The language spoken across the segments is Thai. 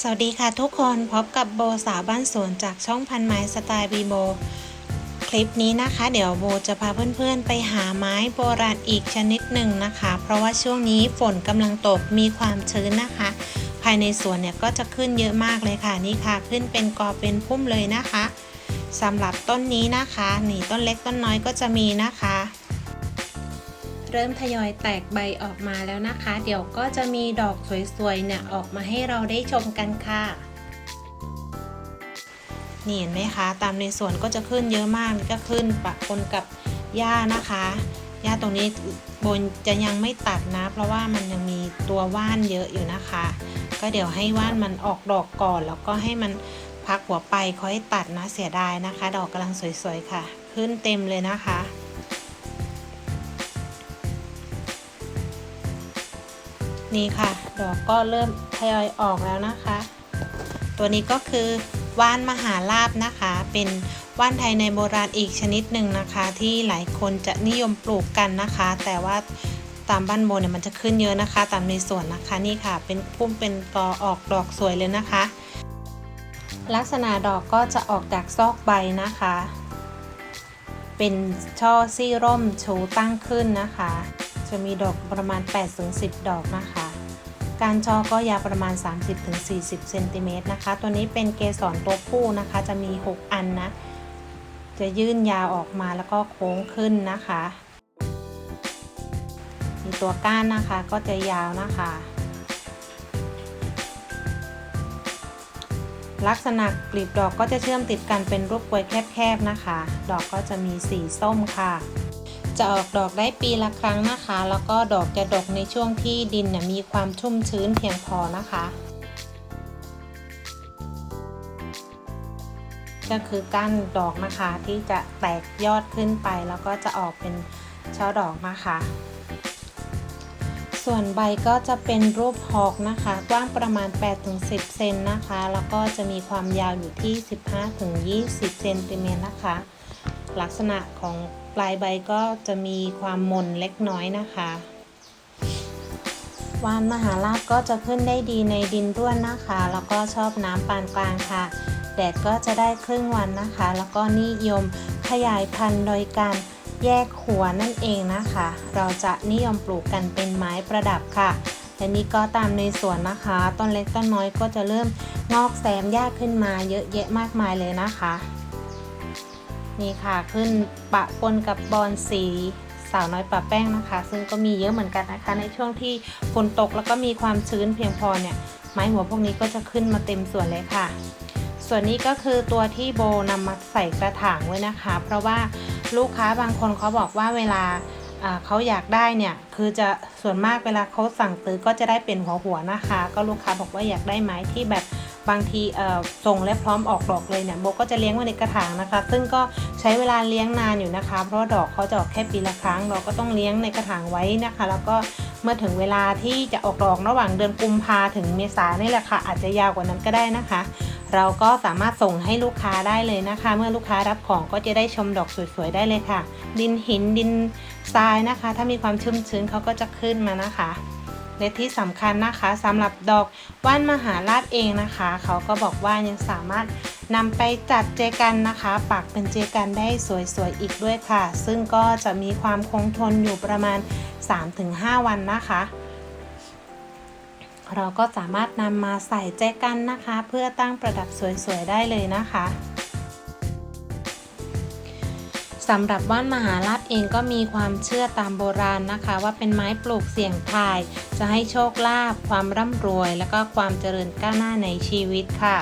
สวัสดีค่ะทุกคนพบกับโบสาวบ้านสวนจากช่องพันไม้สไตล์บีโบ คลิปนี้นะคะ เดี๋ยวโบจะพาเพื่อนๆ ไปหาไม้โบราณอีกชนิดหนึ่งนะคะ เพราะว่าช่วงนี้ฝนกำลังตกมีความชื้นนะคะ ภายในสวนเนี่ยก็จะขึ้นเยอะมากเลยค่ะนี่ค่ะ ขึ้นเป็นกอเป็นพุ่มเลยนะคะสำหรับต้นนี้นะคะนี่ต้นเล็กต้นน้อยก็จะมีนะคะ เริ่มทยอยแตกใบออกมาแล้วนะคะ เดี๋ยวก็จะมีดอกสวยๆเนี่ยออกมาให้เราได้ชมกันค่ะนี่เห็นไหมคะตามในสวนก็จะขึ้นเยอะมากก็ขึ้นปะปนกับหญ้านะคะหญ้าตรงนี้บนจะยังไม่ตัดนะ เพราะว่ามันยังมีตัวว่านเยอะอยู่นะคะ ก็เดี๋ยวให้ว่านมันออกดอกก่อน แล้วก็ให้มันพักหัวไปค่อยตัดนะเสียดายนะคะ ดอกกำลังสวยๆค่ะ ขึ้นเต็มเลยนะคะ นี่ค่ะ ดอกก็เริ่มทยอยออกแล้วนะคะ ตัวนี้ก็คือว่านมหาลาบนะคะ เป็นว่านไทยในโบราณอีกชนิดหนึ่งนะคะ ที่หลายคนจะนิยมปลูกกันนะคะ แต่ว่าตามบ้านโบเนี่ยมันจะขึ้นเยอะนะคะ ตามในสวนนะคะนี่ค่ะ เป็นพุ่มเป็นตอออกดอกสวยเลยนะคะ ลักษณะดอกก็จะออกจากซอกใบนะคะ เป็นช่อซี่ร่มชูตั้งขึ้นนะคะ จะมีดอกประมาณ 8-10 ดอกนะคะ การช่อก็ยาวประมาณ 30-40เซนติเมตรนะคะ ตัวนี้เป็นเกสรตัวผู้นะคะ จะมี 6 อันนะ จะยื่นยาวออกมาแล้วก็โค้งขึ้นนะคะ มีตัวก้านนะคะก็จะยาวนะคะ ลักษณะกลีบดอกก็จะเชื่อมติดกันเป็นรูปกลวยแคบๆนะคะ ดอกก็จะมีสีส้มค่ะ จะออกดอกได้ปีละครั้งนะคะ แล้วก็ดอกจะดกในช่วงที่ดินมีความชุ่มชื้นเพียงพอนะคะ ก็คือก้านดอกนะคะที่จะแตกยอดขึ้นไป แล้วก็จะออกเป็นช่อดอกนะคะส่วนใบก็จะเป็นรูปหอกนะคะ กว้างประมาณ 8-10 เซนนะคะ แล้วก็จะมีความยาวอยู่ที่ 15-20 เซนติเมตรนะคะ ลักษณะของ ปลายใบก็จะมีความมนเล็กน้อยนะคะ วานมหาลาภก็จะขึ้นได้ดีในดินร่วนนะคะ แล้วก็ชอบน้ำปานกลางค่ะ แดดก็จะได้ครึ่งวันนะคะ แล้วก็นิยมขยายพันธุ์โดยการแยกหัวนั่นเองนะคะ เราจะนิยมปลูกกันเป็นไม้ประดับค่ะและนี่ก็ตามในสวนนะคะ ต้นเล็กต้นน้อยก็จะเริ่มงอกแซมหญ้าขึ้นมาเยอะแยะมากมายเลยนะคะ นี่ค่ะขึ้นปะปนกับบอนสีสาวน้อยปะแป้งนะคะ ซึ่งก็มีเยอะเหมือนกันนะคะ ในช่วงที่ฝนตกแล้วก็มีความชื้นเพียงพอเนี่ยไม้หัวพวกนี้ก็จะขึ้นมาเต็มส่วนเลยค่ะ ส่วนนี้ก็คือตัวที่โบนำมาใส่กระถางไว้นะคะ เพราะว่าลูกค้าบางคนเขาบอกว่าเวลาเขาอยากได้เนี่ยคือจะส่วนมากเวลาเขาสั่งซื้อก็จะได้เป็นหัวหัวนะคะ ก็ลูกค้าบอกว่าอยากได้ไม้ที่แบบ บางทีส่งและพร้อมออกดอกเลยเนี่ยโบก็จะเลี้ยงไว้ในกระถางนะคะ ซึ่งก็ใช้เวลาเลี้ยงนานอยู่นะคะ เพราะดอกเขาจะออกแค่ปีละครั้ง เราก็ต้องเลี้ยงในกระถางไว้นะคะ แล้วก็เมื่อถึงเวลาที่จะออกดอกระหว่างเดือนกุมภาถึงเมษานี่แหละค่ะ อาจจะยาวกว่านั้นก็ได้นะคะ เราก็สามารถส่งให้ลูกค้าได้เลยนะคะ เมื่อลูกค้ารับของก็จะได้ชมดอกสวยๆได้เลยค่ะ ดินหินดินทรายนะคะ ถ้ามีความชุ่มชื้นเขาก็จะขึ้นมานะคะ และที่สำคัญนะคะสำหรับดอกว่านมหาราชเองนะคะ เขาก็บอกว่ายังสามารถนำไปจัดเจกันนะคะ ปักเป็นเจกันได้สวยๆอีกด้วยค่ะ ซึ่งก็จะมีความคงทนอยู่ประมาณ 3-5 วันนะคะ เราก็สามารถนำมาใส่แจกันนะคะ เพื่อตั้งประดับสวยๆได้เลยนะคะ สำหรับว่านมหาราชเองก็มีความเชื่อตามโบราณนะคะ ว่าเป็นไม้ปลูกเสี่ยงทาย จะให้โชคลาภความร่ำรวย และก็ความเจริญก้าวหน้าในชีวิตค่ะ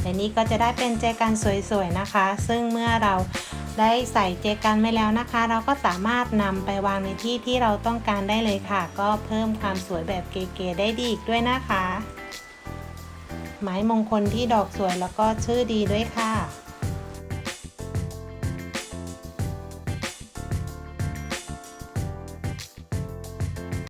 และนี้ก็จะได้เป็นแจกันสวยๆนะคะ ซึ่งเมื่อเราได้ใส่เจกันไว้แล้วนะคะ เราก็สามารถนำไปวางในที่ที่เราต้องการได้เลยค่ะ ก็เพิ่มความสวยแบบเก๋ๆได้ดีอีกด้วยนะคะ ไม้มงคลที่ดอกสวยแล้วก็ชื่อดีด้วยค่ะ